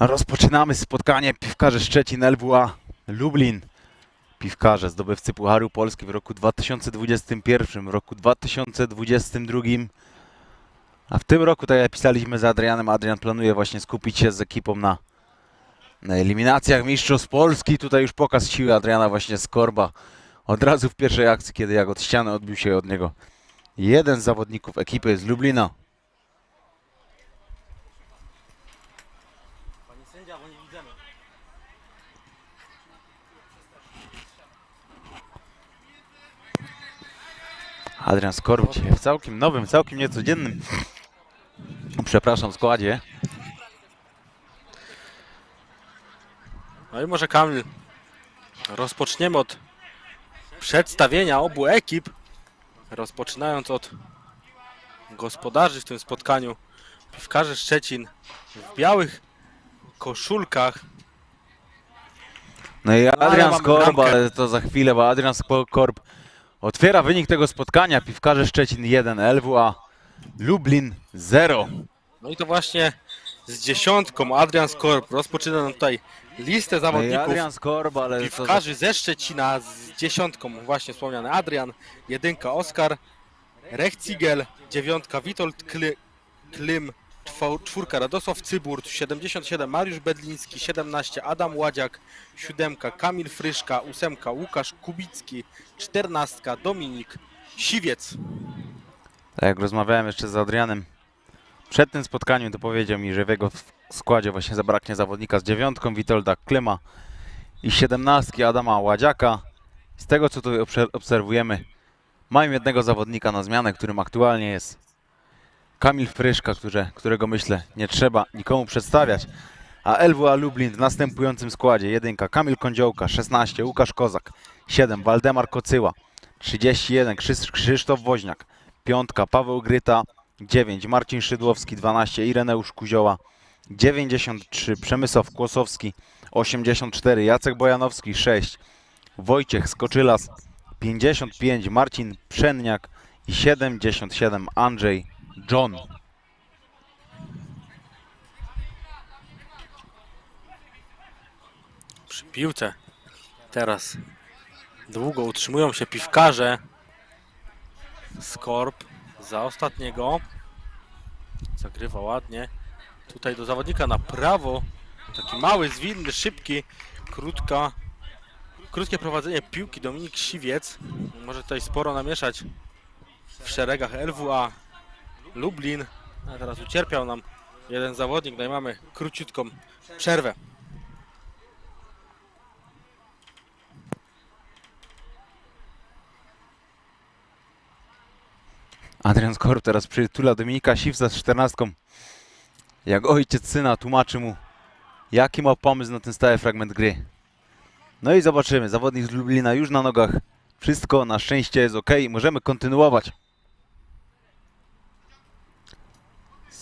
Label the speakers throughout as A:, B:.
A: Rozpoczynamy spotkanie piwkarze Szczecin LWA Lublin. Piwkarze zdobywcy Pucharu Polski w roku 2021, w roku 2022. A w tym roku, tak jak pisaliśmy z Adrianem, Adrian planuje właśnie skupić się z ekipą na, na eliminacjach Mistrzostw Polski. Tutaj już pokaz siły Adriana właśnie z Korba. Od razu w pierwszej akcji, kiedy jak od ściany odbił się od niego jeden z zawodników ekipy z Lublina.
B: Pani sędzia, bo nie widzimy.
A: Adrian dzisiaj w całkiem nowym, całkiem niecodziennym, przepraszam, składzie.
B: No i może Kamil, rozpoczniemy od przedstawienia obu ekip. Rozpoczynając od gospodarzy w tym spotkaniu. Piwkarze Szczecin w białych koszulkach.
A: No i
B: ale
A: Adrian Skorb, ale to za chwilę, bo Adrian Skorb otwiera wynik tego spotkania. Piwkarze Szczecin 1, LWA Lublin 0.
B: No i to właśnie z dziesiątką Adrian Skorp rozpoczyna nam tutaj listę
A: No
B: zawodników.
A: Adrian Skorb, ale to za...
B: Piwkarzy ze Szczecina z dziesiątką właśnie wspomniany Adrian, jedynka Oskar, Rechcigel, dziewiątka Witold czwo- czwórka Radosław Cyburt, 77 Mariusz Bedliński, 17 Adam Ładziak, siódemka Kamil Fryszka, ósemka Łukasz Kubicki, czternastka Dominik Siwiec.
A: Tak jak rozmawiałem jeszcze z Adrianem przed tym spotkaniem, to powiedział mi, że w jego składzie właśnie zabraknie zawodnika z dziewiątką Witolda Klima i siedemnastki Adama Ładziaka. Z tego co tu obser- obserwujemy, mają jednego zawodnika na zmianę, którym aktualnie jest Kamil Fryszka, który, którego myślę nie trzeba nikomu przedstawiać. A LWA Lublin w następującym składzie. Jedynka Kamil Kądziołka, 16 Łukasz Kozak, 7 Waldemar Kocyła, 31 Krzysz- Krzysztof Woźniak, Piątka Paweł Gryta, 9 Marcin Szydłowski, 12 Ireneusz Kuzioła, 93 Przemysław Kłosowski, 84 Jacek Bojanowski, 6 Wojciech Skoczylas, 55 Marcin Przenniak i 77 Andrzej John.
B: Przy piłce teraz długo utrzymują się piwkarze. Skorp za ostatniego. Zagrywa ładnie. Tutaj do zawodnika na prawo. Taki mały, zwinny, szybki. Krótka. Krótkie prowadzenie piłki Dominik Siwiec. Może tutaj sporo namieszać w szeregach LWA Lublin. A teraz ucierpiał nam jeden zawodnik. No i mamy króciutką przerwę.
A: Adrian Skorp teraz przytula Dominika Siwca z 14. Jak ojciec syna tłumaczy mu, jaki ma pomysł na ten stały fragment gry. No i zobaczymy. Zawodnik z Lublina już na nogach. Wszystko na szczęście jest ok. Możemy kontynuować.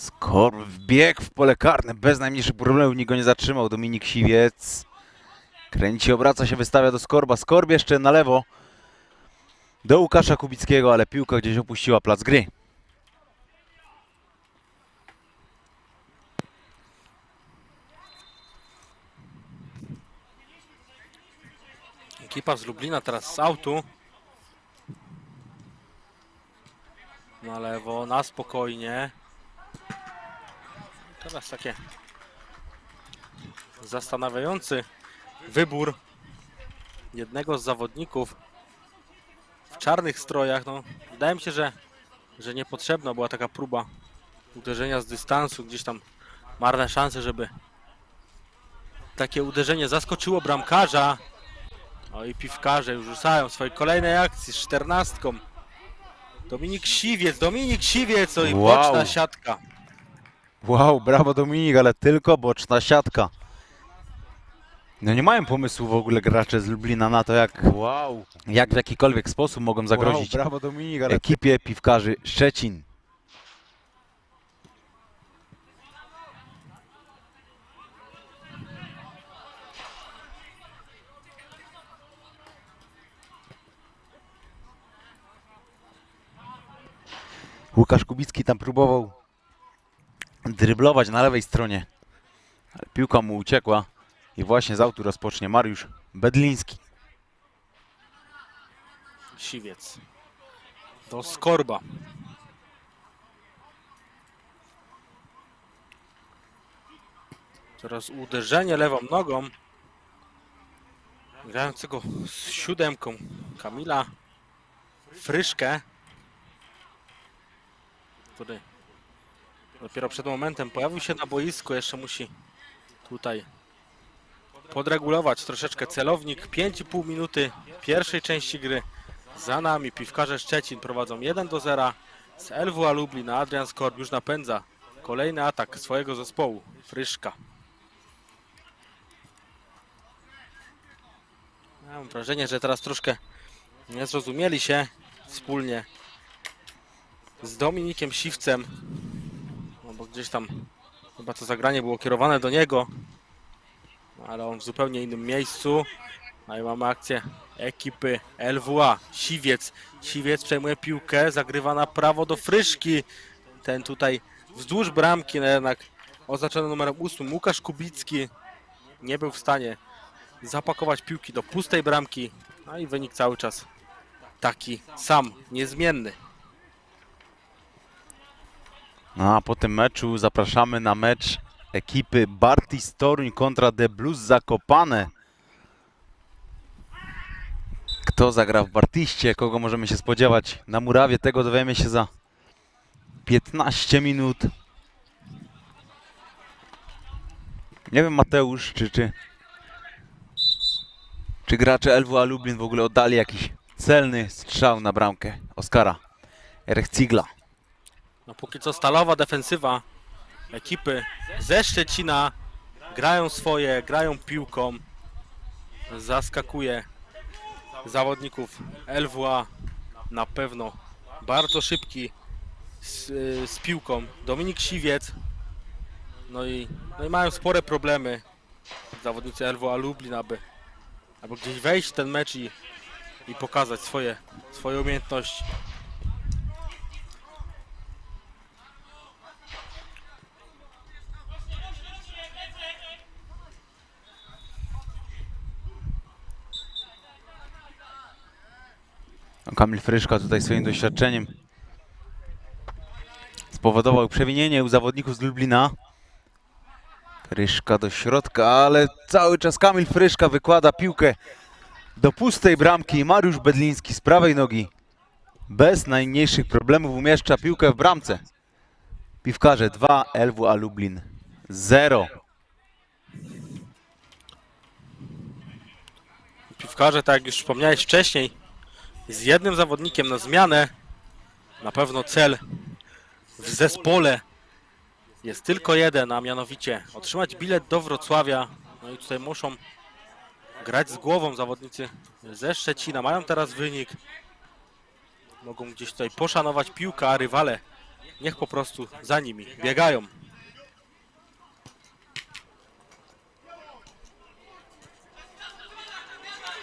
A: Skorp wbiegł w pole karne. Bez najmniejszych problemów nikt go nie zatrzymał. Dominik Siwiec. Kręci, obraca się, wystawia do Skorba. Skorb jeszcze na lewo do Łukasza Kubickiego, ale piłka gdzieś opuściła plac gry.
B: Ekipa z Lublina teraz z autu. Na lewo, na spokojnie. Teraz takie zastanawiający wybór jednego z zawodników w czarnych strojach. No, wydaje mi się, że, że niepotrzebna była taka próba uderzenia z dystansu, gdzieś tam marne szanse, żeby takie uderzenie zaskoczyło bramkarza. O i piwkarze już rzucają swojej kolejnej akcji z czternastką. Dominik Siwiec, Dominik Siwiec, o i
A: Wow.
B: boczna siatka.
A: Wow, brawo Dominik, ale tylko boczna siatka. No nie mają pomysłu w ogóle gracze z Lublina na to, jak, wow. jak w jakikolwiek sposób mogą zagrozić
C: Wow, brawo Dominik, ale
A: ekipie piwkarzy Szczecin. Łukasz Kubicki tam próbował dryblować na lewej stronie. Ale piłka mu uciekła i właśnie z autu rozpocznie Mariusz Bedliński.
B: Siwiec. Do Skorba. Teraz uderzenie lewą nogą. Grającego z siódemką Kamila Fryszkę. Który dopiero przed momentem pojawił się na boisku. Jeszcze musi tutaj podregulować troszeczkę celownik. 5,5 minuty pierwszej części gry. Za nami piwkarze Szczecin prowadzą 1 do 0. Z LWA Lublin Adrian Skorb już napędza kolejny atak swojego zespołu. Fryszka. Mam wrażenie, że teraz troszkę nie zrozumieli się wspólnie z Dominikiem Siwcem. Bo gdzieś tam chyba to zagranie było kierowane do niego. Ale on w zupełnie innym miejscu. No i mamy akcję ekipy LWA. Siwiec. Siwiec przejmuje piłkę, zagrywa na prawo do Fryszki. Ten tutaj wzdłuż bramki, no jednak oznaczony numerem 8 Łukasz Kubicki nie był w stanie zapakować piłki do pustej bramki. No i wynik cały czas taki sam, niezmienny.
A: No a po tym meczu zapraszamy na mecz ekipy Bartis Toruń kontra The Blues Zakopane. Kto zagra w Bartiście, kogo możemy się spodziewać na murawie, tego dowiemy się za 15 minut. Nie wiem Mateusz, czy, czy, czy gracze LWA Lublin w ogóle oddali jakiś celny strzał na bramkę Oskara Erechcigla.
B: No póki co stalowa defensywa ekipy ze Szczecina grają swoje, grają piłką. Zaskakuje zawodników LWA na pewno bardzo szybki z, z piłką. Dominik Siwiec. No i, no i mają spore problemy zawodnicy LWA Lublin, aby, aby gdzieś wejść w ten mecz i, i pokazać swoje, swoje umiejętności.
A: Kamil Fryszka tutaj swoim doświadczeniem spowodował przewinienie u zawodników z Lublina. Fryszka do środka, ale cały czas Kamil Fryszka wykłada piłkę do pustej bramki. Mariusz Bedliński z prawej nogi bez najmniejszych problemów umieszcza piłkę w bramce. Piwkarze 2, LWA Lublin 0.
B: Piwkarze, tak jak już wspomniałeś wcześniej, z jednym zawodnikiem na zmianę. Na pewno cel w zespole jest tylko jeden, a mianowicie otrzymać bilet do Wrocławia. No i tutaj muszą grać z głową zawodnicy ze Szczecina. Mają teraz wynik. Mogą gdzieś tutaj poszanować piłkę, a rywale niech po prostu za nimi biegają.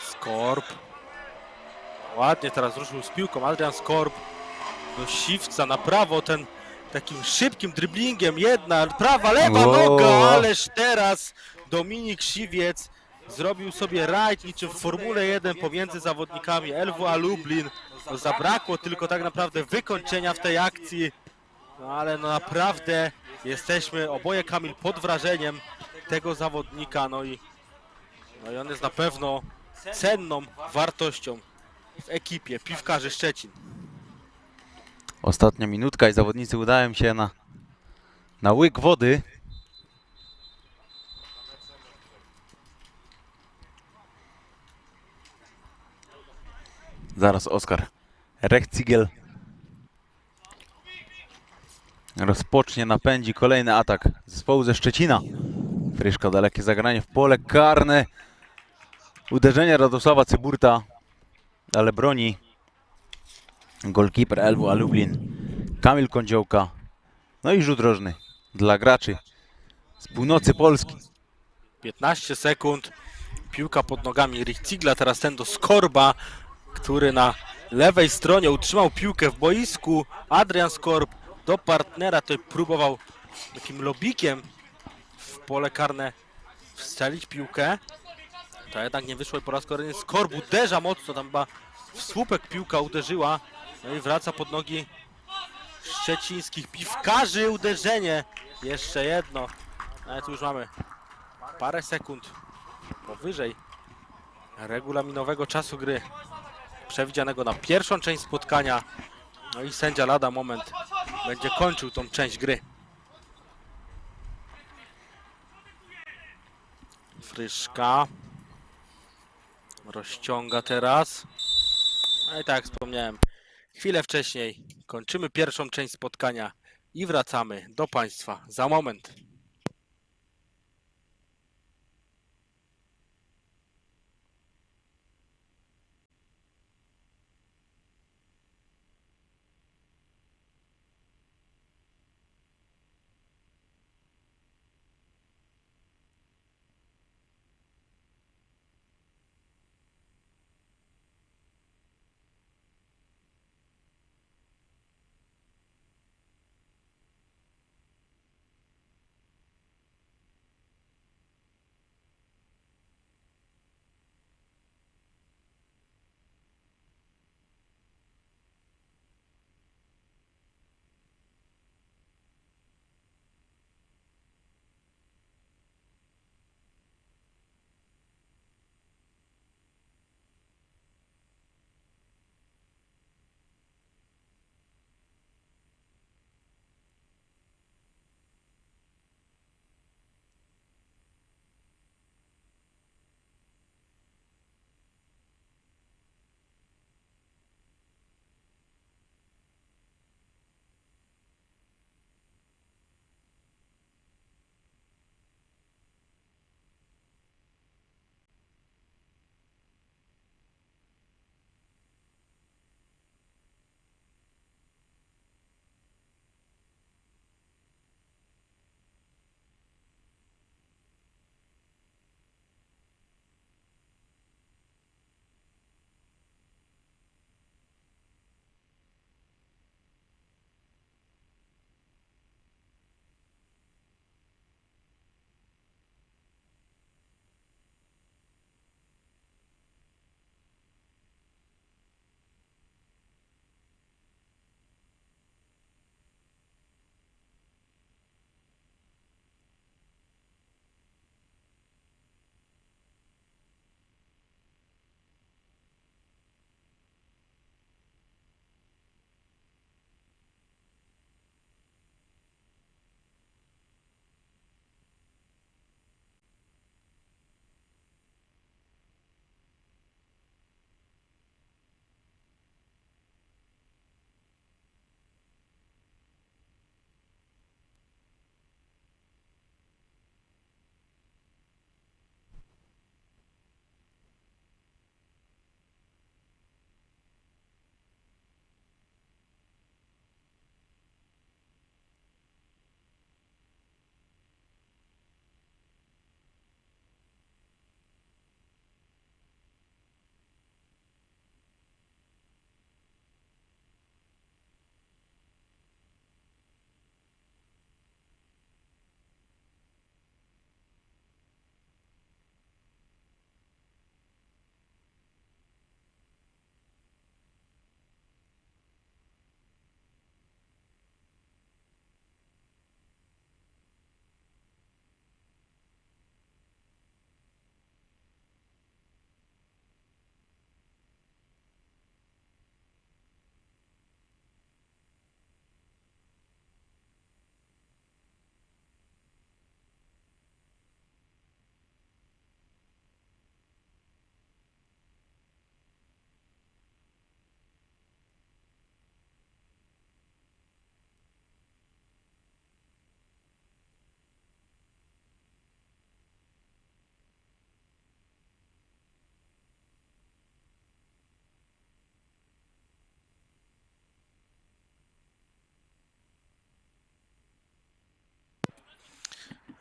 B: Skorp. Ładnie teraz ruszył z piłką Adrian Skorp do Siwca na prawo, ten takim szybkim driblingiem, jedna, prawa, lewa noga, ależ teraz Dominik Siwiec zrobił sobie rajd niczym w Formule 1 pomiędzy zawodnikami LWA Lublin. No, zabrakło tylko tak naprawdę wykończenia w tej akcji, no ale no naprawdę jesteśmy oboje Kamil pod wrażeniem tego zawodnika, no i, no i on jest na pewno cenną wartością w ekipie Piwkarzy Szczecin.
A: Ostatnia minutka i zawodnicy udają się na, na łyk wody. Zaraz Oskar Rechcigel rozpocznie, napędzi kolejny atak zespołu ze Szczecina. Fryszka, dalekie zagranie w pole karne. Uderzenie Radosława Cyburta, ale broni golkiper LWA Lublin, Kamil Kądziołka, no i rzut rożny dla graczy z północy Polski.
B: 15 sekund, piłka pod nogami Richcigla, teraz ten do Skorba, który na lewej stronie utrzymał piłkę w boisku. Adrian Skorb do partnera, tutaj próbował takim lobikiem w pole karne wstrzelić piłkę. To jednak nie wyszło i po raz kolejny Skorb uderza mocno, tam chyba w słupek piłka uderzyła. No i wraca pod nogi szczecińskich piwkarzy uderzenie. Jeszcze jedno. Ale tu już mamy parę sekund powyżej regulaminowego czasu gry przewidzianego na pierwszą część spotkania. No i sędzia lada moment będzie kończył tą część gry. Fryszka rozciąga teraz. No i tak jak wspomniałem, chwilę wcześniej kończymy pierwszą część spotkania i wracamy do Państwa za moment.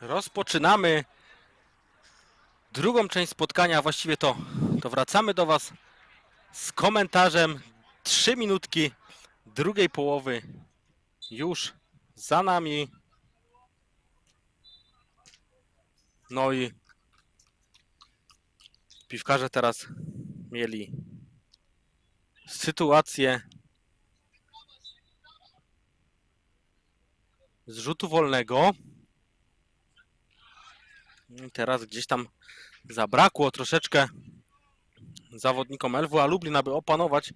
B: Rozpoczynamy drugą część spotkania, właściwie to, to wracamy do Was z komentarzem. Trzy minutki drugiej połowy już za nami. No i Piwkarze teraz mieli sytuację z rzutu wolnego. Teraz gdzieś tam zabrakło troszeczkę zawodnikom LWA Lublin, aby opanować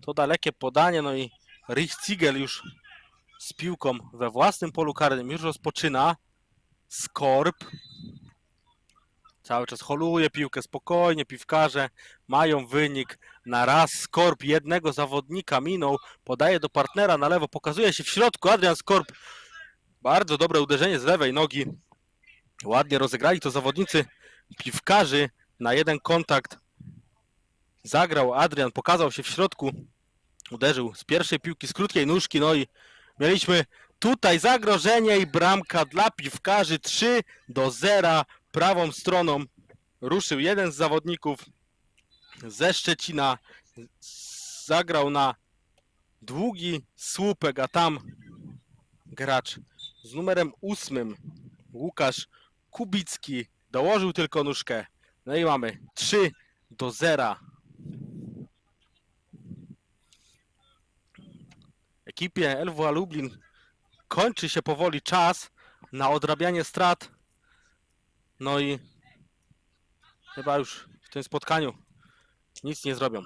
B: to dalekie podanie. No i Rich Ziegel już z piłką we własnym polu karnym już rozpoczyna. Skorp cały czas holuje piłkę spokojnie. Piwkarze mają wynik na raz. Skorp jednego zawodnika minął, podaje do partnera na lewo, pokazuje się w środku. Adrian Skorp. Bardzo dobre uderzenie z lewej nogi. Ładnie rozegrali to zawodnicy piwkarzy na jeden kontakt. Zagrał Adrian, pokazał się w środku. Uderzył z pierwszej piłki, z krótkiej nóżki. No i mieliśmy tutaj zagrożenie i bramka dla piwkarzy 3 do 0. Prawą stroną ruszył jeden z zawodników ze Szczecina. Zagrał na długi słupek, a tam gracz z numerem ósmym Łukasz Kubicki dołożył tylko nóżkę. No i mamy 3 do 0. Ekipie LWA Lublin kończy się powoli czas na odrabianie strat. No i chyba już w tym spotkaniu nic nie zrobią.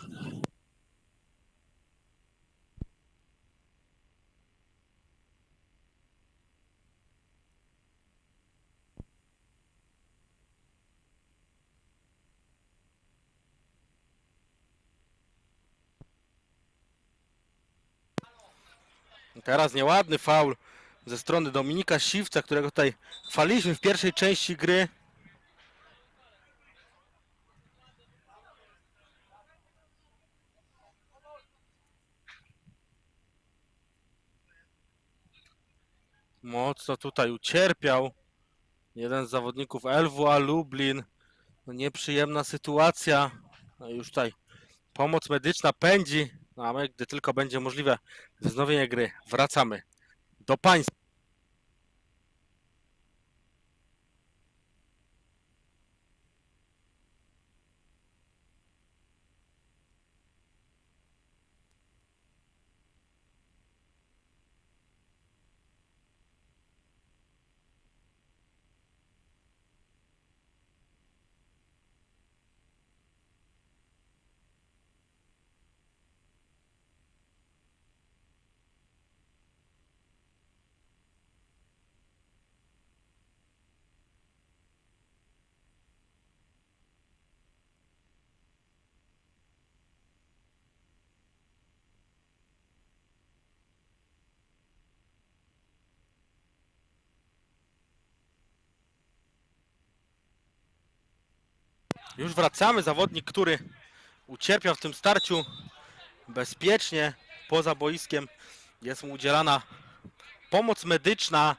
B: Teraz nieładny faul ze strony Dominika Siwca, którego tutaj chwaliliśmy w pierwszej części gry. Mocno tutaj ucierpiał jeden z zawodników LWA Lublin. No nieprzyjemna sytuacja. No już tutaj pomoc medyczna pędzi. No a my, gdy tylko będzie możliwe wznowienie gry, wracamy do państwa. Już wracamy. Zawodnik, który ucierpiał w tym starciu bezpiecznie poza boiskiem. Jest mu udzielana pomoc medyczna,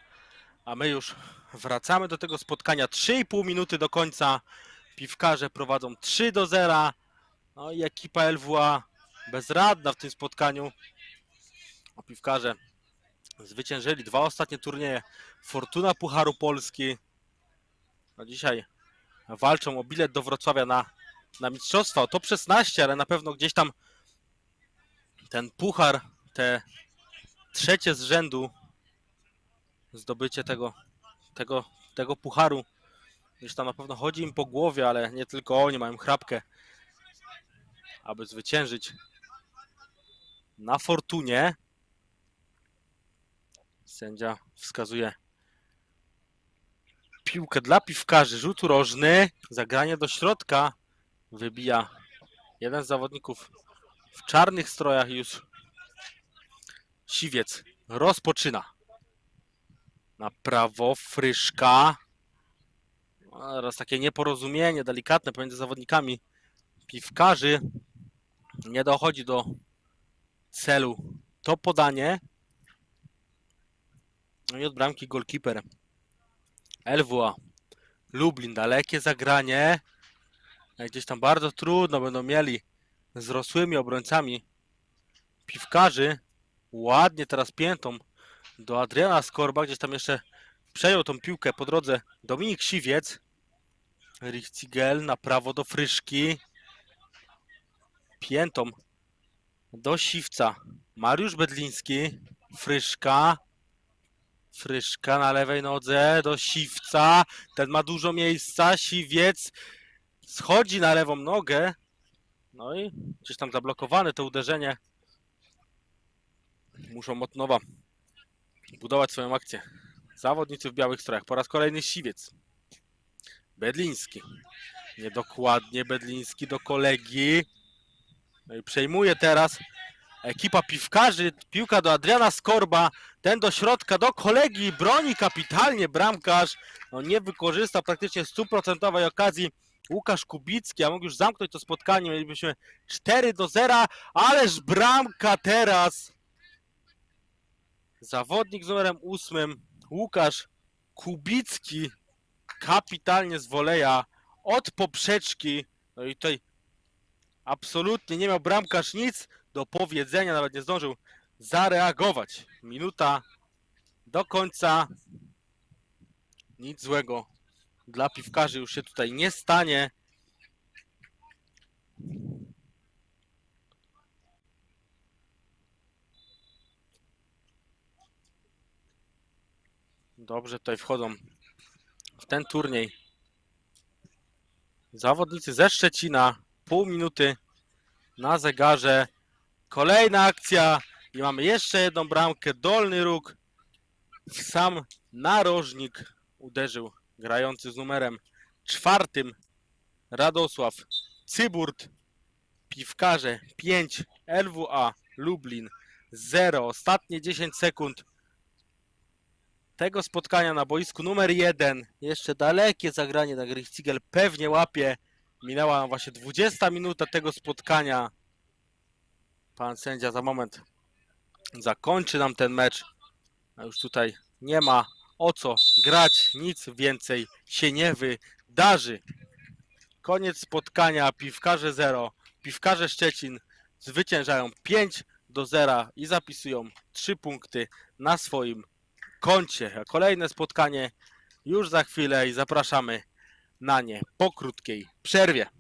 B: a my już wracamy do tego spotkania. 3,5 minuty do końca. Piwkarze prowadzą 3 do 0. No i ekipa LWA bezradna w tym spotkaniu. A piwkarze zwyciężyli dwa ostatnie turnieje. Fortuna Pucharu Polski. No dzisiaj walczą o bilet do Wrocławia na, na mistrzostwa, o top 16, ale na pewno gdzieś tam ten puchar, te trzecie z rzędu zdobycie tego, tego, tego pucharu, gdzieś tam na pewno chodzi im po głowie, ale nie tylko oni mają chrapkę, aby zwyciężyć na Fortunie. Sędzia wskazuje piłkę dla piwkarzy. Rzut rożny. Zagranie do środka. Wybija jeden z zawodników w czarnych strojach. Już siwiec rozpoczyna. Na prawo Fryszka. A Teraz takie nieporozumienie delikatne pomiędzy zawodnikami piwkarzy. Nie dochodzi do celu to podanie. No i od bramki golkiper LWA. Lublin, dalekie zagranie. Jak Gdzieś tam bardzo trudno będą mieli z rosłymi obrońcami piwkarzy. Ładnie teraz piętą do Adriana Skorba. Gdzieś tam jeszcze przejął tą piłkę po drodze Dominik Siwiec. Richtigel na prawo do Fryszki. Piętą do Siwca. Mariusz Bedliński. Fryszka. Fryszka na lewej nodze do Siwca. Ten ma dużo miejsca. Siwiec schodzi na lewą nogę. No i gdzieś tam zablokowane to uderzenie. Muszą od nowa budować swoją akcję. Zawodnicy w białych strojach. Po raz kolejny Siwiec. Bedliński. Niedokładnie Bedliński do kolegi. No i przejmuje teraz ekipa piwkarzy. Piłka do Adriana Skorba. Ten do środka, do kolegi. Broni kapitalnie bramkarz. No nie wykorzysta praktycznie stuprocentowej okazji. Łukasz Kubicki, a mógł już zamknąć to spotkanie. Mielibyśmy 4 do 0, ależ bramka teraz. Zawodnik z numerem 8, Łukasz Kubicki, kapitalnie z woleja od poprzeczki. No i tutaj absolutnie nie miał bramkarz nic do powiedzenia, nawet nie zdążył zareagować. Minuta do końca. Nic złego dla piwkarzy już się tutaj nie stanie. Dobrze tutaj wchodzą w ten turniej zawodnicy ze Szczecina. Pół minuty na zegarze. Kolejna akcja i mamy jeszcze jedną bramkę. Dolny róg sam narożnik uderzył grający z numerem czwartym Radosław Cyburt. Piwkarze 5, LWA Lublin 0. Ostatnie 10 sekund tego spotkania na boisku numer 1. Jeszcze dalekie zagranie na Grichcigel pewnie łapie. Minęła właśnie 20 minuta tego spotkania. Pan sędzia za moment zakończy nam ten mecz. A już tutaj nie ma o co grać, nic więcej się nie wydarzy. Koniec spotkania, piwkarze 0, piwkarze Szczecin zwyciężają 5 do 0 i zapisują 3 punkty na swoim koncie. Kolejne spotkanie już za chwilę i zapraszamy na nie po krótkiej przerwie.